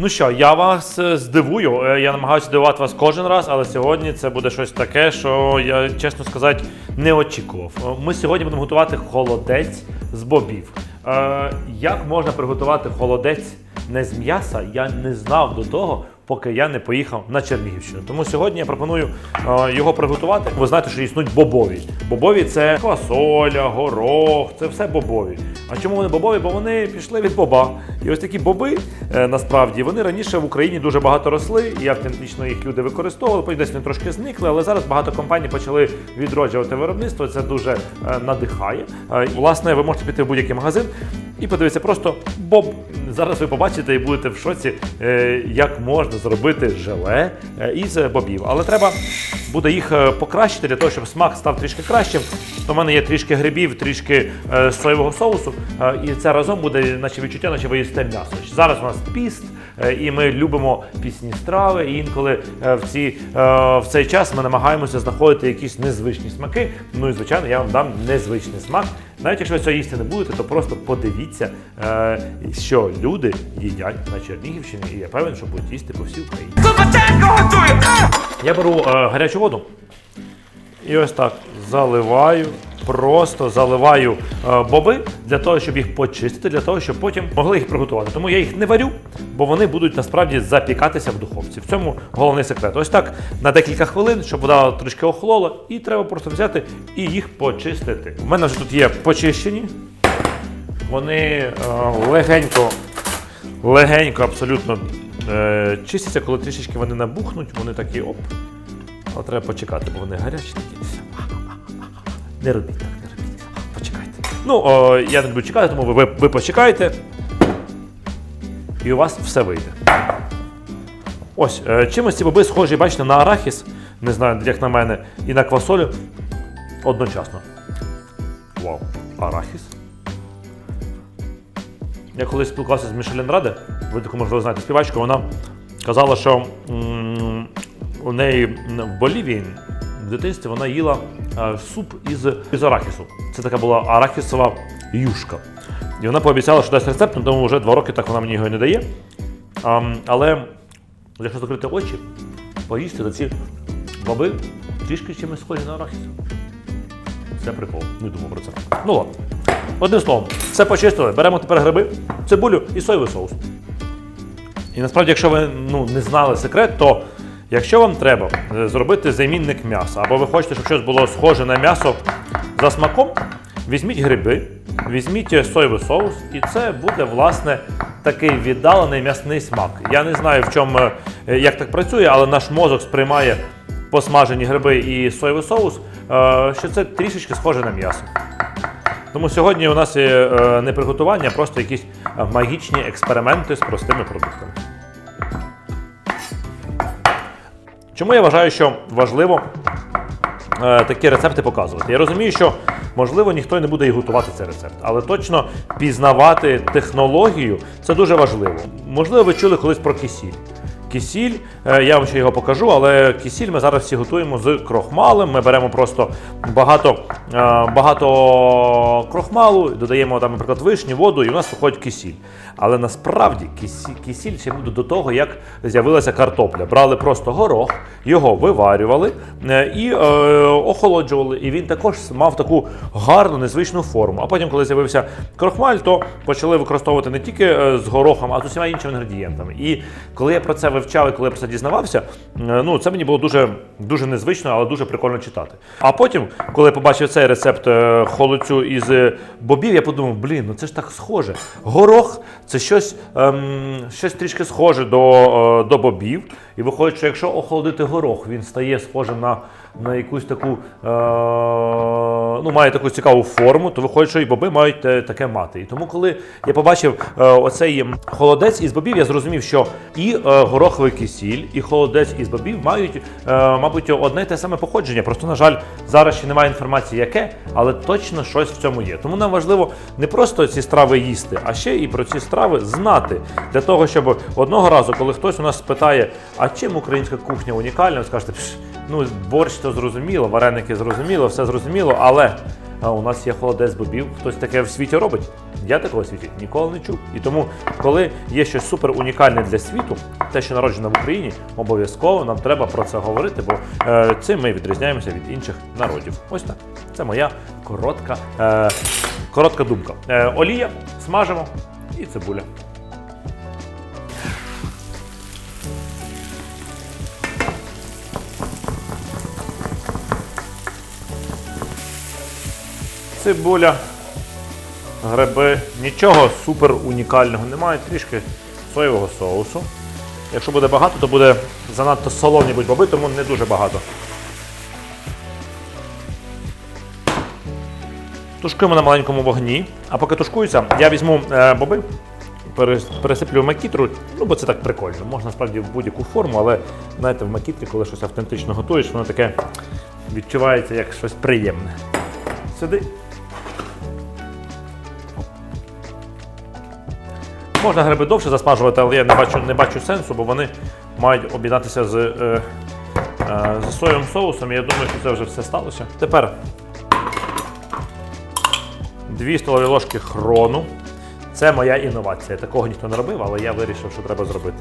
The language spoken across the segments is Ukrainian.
Ну що, я вас е, здивую. Е, Я намагаюся здивувати вас кожен раз, але сьогодні це буде щось таке, що я, чесно сказати, не очікував. Е, Ми сьогодні будемо готувати холодець з бобів. Е, як можна приготувати холодець не з м'яса, я не знав до того. Поки я не поїхав на Чернігівщину. Тому сьогодні я пропоную е, його приготувати. Ви знаєте, що існують бобові. Бобові це квасоля, горох, це все бобові. А чому вони бобові? Бо вони пішли від боба. І ось такі боби е, насправді вони раніше в Україні дуже багато росли, і автентично їх люди використовували. Потім десь вони трошки зникли, але зараз багато компаній почали відроджувати виробництво. Це дуже е, надихає. Е, власне, ви можете піти в будь-який магазин і подивитися просто боб. Зараз ви побачите і будете в шоці, е, як можна зробити желе е, із бобів. Але треба буде їх е, покращити для того, щоб смак став трішки кращим. В мене є трішки грибів, трішки соєвого соусу, і це разом буде наче відчуття, наче ви їсте м'ясо. Зараз у нас піст, і ми любимо пісні страви. І інколи в, ці, в цей час ми намагаємося знаходити якісь незвичні смаки. Ну і звичайно, я вам дам незвичний смак. Навіть якщо ви цього їсти не будете, то просто подивіться, е, що люди їдять на Чернігівщині, і я певен, що будуть їсти по всій Україні. Я беру е, гарячу воду і ось так заливаю, просто заливаю е, боби для того, щоб їх почистити, для того, щоб потім могли їх приготувати. Тому я їх не варю, бо вони будуть насправді запікатися в духовці. В цьому головний секрет. Ось так на декілька хвилин, щоб вода трішки охолола, і треба просто взяти і їх почистити. У мене вже тут є почищені. Вони е, легенько, легенько, абсолютно е, чистяться, коли трішечки вони набухнуть, вони такі оп. Але треба почекати, бо вони гарячі такі. Не робіть так, не робіть. Почекайте. Ну, о, я не буду чекати, тому ви, ви почекаєте. І у вас все вийде. Ось, е, чимось ці боби схожі, бачите, на арахіс, не знаю, як на мене, і на квасолю одночасно. Вау, арахіс. Я колись спілкувався з Мішелін Раде, ви таку можливо знаєте співачку, вона казала, що м, у неї в Болівії в дитинстві вона їла суп із, із арахісу. Це така була арахісова юшка. І вона пообіцяла, що дасть рецепт, ну, тому вже два роки так вона мені його не дає. А, але якщо закрити очі, поїсти, то ці баби трішки чимось схожі на арахіс. Це прикол, не думав про це. Ну ладно. Одним словом, все почистили. Беремо тепер гриби, цибулю і соєвий соус. І насправді, якщо ви ну, не знали секрет, то якщо вам треба е, зробити замінник м'яса, або ви хочете, щоб щось було схоже на м'ясо за смаком, візьміть гриби, візьміть соєвий соус, і це буде, власне, такий віддалений м'ясний смак. Я не знаю, в чому, е, як так працює, але наш мозок сприймає посмажені гриби і соєвий соус, е, що це трішечки схоже на м'ясо. Тому сьогодні у нас не приготування, а просто якісь магічні експерименти з простими продуктами. Чому я вважаю, що важливо е, такі рецепти показувати? Я розумію, що можливо ніхто не буде і готувати цей рецепт, але точно пізнавати технологію це дуже важливо. Можливо, ви чули колись про кисіль. Кисіль, е, я вам ще його покажу, але кисіль ми зараз всі готуємо з крохмалем. Ми беремо просто багато, е, багато крохмалу, додаємо там, наприклад, вишні, воду, і у нас виходить кисіль. Але насправді кисіль, кисіль ще буде до того, як з'явилася картопля. Брали просто горох, його виварювали е, і е, охолоджували. І він також мав таку гарну незвичну форму. А потім, коли з'явився крохмаль, то почали використовувати не тільки з горохом, а з усіма іншими інгредієнтами. І коли я про це вивчав коли я про це дізнавався, е, ну це мені було дуже, дуже незвично, але дуже прикольно читати. А потім, коли я побачив цей рецепт е, холодцю із е, бобів, я подумав, блін, ну це ж так схоже. Горох це щось, ем, щось трішки схоже до, до бобів. І виходить, що якщо охолодити горох, він стає схожим на, на якусь таку, е, ну, має таку цікаву форму, то виходить, що і боби мають е, таке мати. І тому, коли я побачив е, оцей холодець із бобів, я зрозумів, що і е, гороховий кисіль, і холодець із бобів мають, мабуть, одне й те саме походження. Просто, на жаль, зараз ще немає інформації, яке, але точно щось в цьому є. Тому нам важливо не просто ці страви їсти, а ще і про ці страви знати. Для того, щоб одного разу, коли хтось у нас спитає, а чим українська кухня унікальна, ви скажете, «Пш, Ну, борщ то зрозуміло, вареники зрозуміло, все зрозуміло, але а, у нас є холодець бобів. Хтось таке в світі робить. Я такого в світі ніколи не чув. І тому, коли є щось супер унікальне для світу, те, що народжено в Україні, обов'язково нам треба про це говорити, бо е, цим ми відрізняємося від інших народів. Ось так. Це моя коротка, е, коротка думка. Е, олія, смажимо і цибуля. Цибуля, гриби. Нічого супер унікального немає, трішки соєвого соусу. Якщо буде багато, то буде занадто солоні будь боби, тому не дуже багато. Тушкуємо на маленькому вогні. А поки тушкуються, я візьму е, боби, пересиплю макітру, ну бо це так прикольно. Можна насправді в будь-яку форму, але знаєте, в макітрі, коли щось автентично готуєш, воно таке відчувається як щось приємне. Сюди. Можна гриби довше засмажувати, але я не бачу, не бачу сенсу, бо вони мають об'єднатися з, е, е, з соєвим соусом. Я думаю, що це вже все сталося. Тепер 2 столові ложки хрону. Це моя інновація. Такого ніхто не робив, але я вирішив, що треба зробити.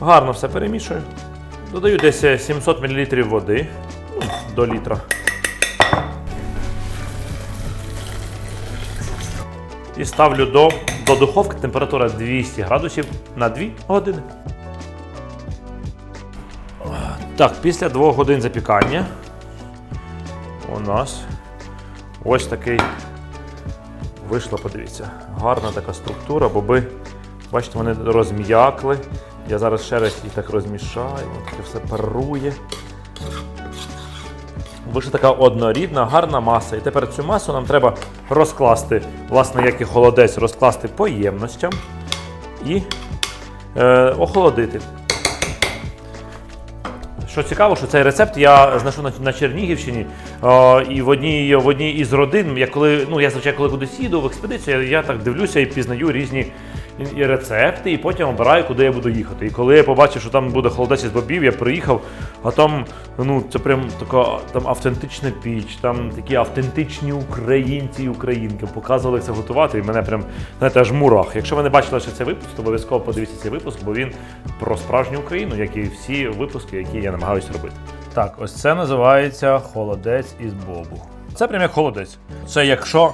Гарно все перемішую. Додаю десь е, 700 мл води ну, до літра. І ставлю до, до духовки температура 200 градусів на 2 години. Так, після 2 годин запікання у нас ось такий вийшло, подивіться. Гарна така структура, боби, бачите, вони розм'якли. Я зараз ще раз їх так розмішаю, воно таке все парує. Вийшла така однорідна, гарна маса. І тепер цю масу нам треба розкласти, власне, як і холодець, розкласти по ємностям і е, охолодити. Що цікаво, що цей рецепт я знайшов на, Чернігівщині. Е, і в одній, в одній із родин, я коли, ну я звичайно, коли кудись їду в експедицію, я так дивлюся і пізнаю різні і- рецепти, і потім обираю, куди я буду їхати. І коли я побачив, що там буде холодець із бобів, я приїхав, а там ну це прям така там автентична піч, там такі автентичні українці і українки показували це готувати, і мене прям знаєте, аж мурах. Якщо ви не бачили ще цей випуск, то обов'язково подивіться цей випуск, бо він про справжню Україну, як і всі випуски, які я намагаюся робити. Так, ось це називається холодець із бобу. Це прям як холодець. Це якщо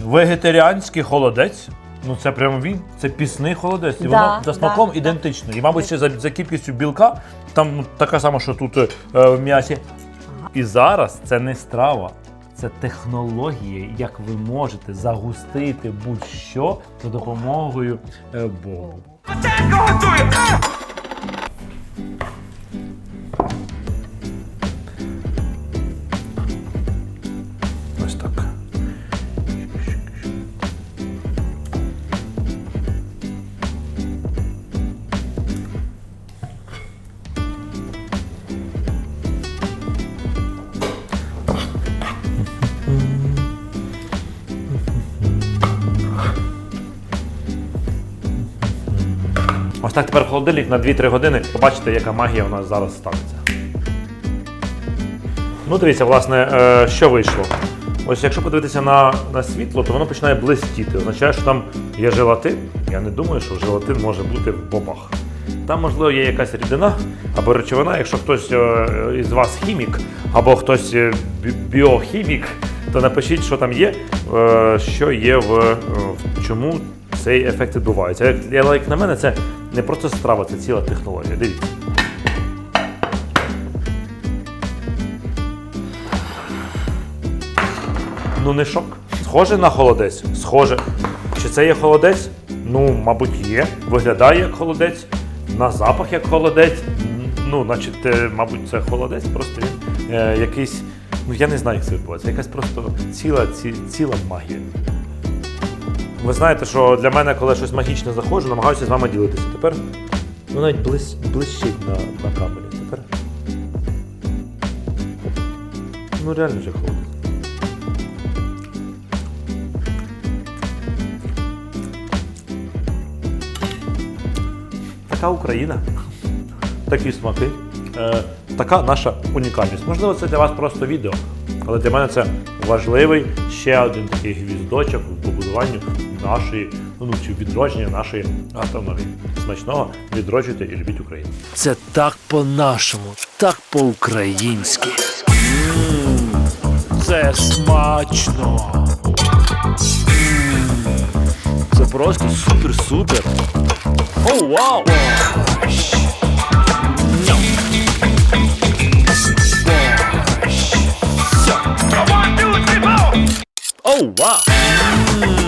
вегетаріанський холодець. Ну це прямо він, це пісний холодець. І Да, воно за да, смаком да. ідентично. І, мабуть, ще за, за кількістю білка, там ну, така сама, що тут е, в м'ясі. І зараз це не страва, це технологія, як ви можете загустити будь-що за допомогою е, бобу. Ось Ось так тепер холодильник на 2-3 години. Побачите, яка магія у нас зараз станеться. Ну, дивіться, власне, е, що вийшло. Ось якщо подивитися на, на світло, то воно починає блистіти. Означає, що там є желатин. Я не думаю, що желатин може бути в бобах. Там, можливо, є якась рідина або речовина. Якщо хтось е, із вас хімік, або хтось е, бі- біохімік, то напишіть, що там є, що є в чому цей ефект відбувається. Але, як на мене, це не просто страва, це ціла технологія. Дивіться. Ну не шок. Схоже на холодець. Схоже. Чи це є холодець? Ну, мабуть, є. Виглядає як холодець, на запах як холодець. Ну, значить, мабуть, це холодець, просто е, якийсь. Ну я не знаю, як це відбувається. Якась просто ціла, ці, ціла магія. Ви знаєте, що для мене, коли щось магічне заходжу, намагаюся з вами ділитися. Тепер ну навіть блищ, блищить на, на камері. Тепер. Ну реально вже холодець. Така Україна. Такі смаки. Е, така наша унікальність. Можливо, це для вас просто відео, але для мене це важливий ще один такий гвіздочок в побудуванню нашої ну відродження нашої автономії. Смачного відроджуйте і любіть Україну. Це так по-нашому, так по-українськи. Це смачно. Це просто супер-супер. О, вау! О, вау!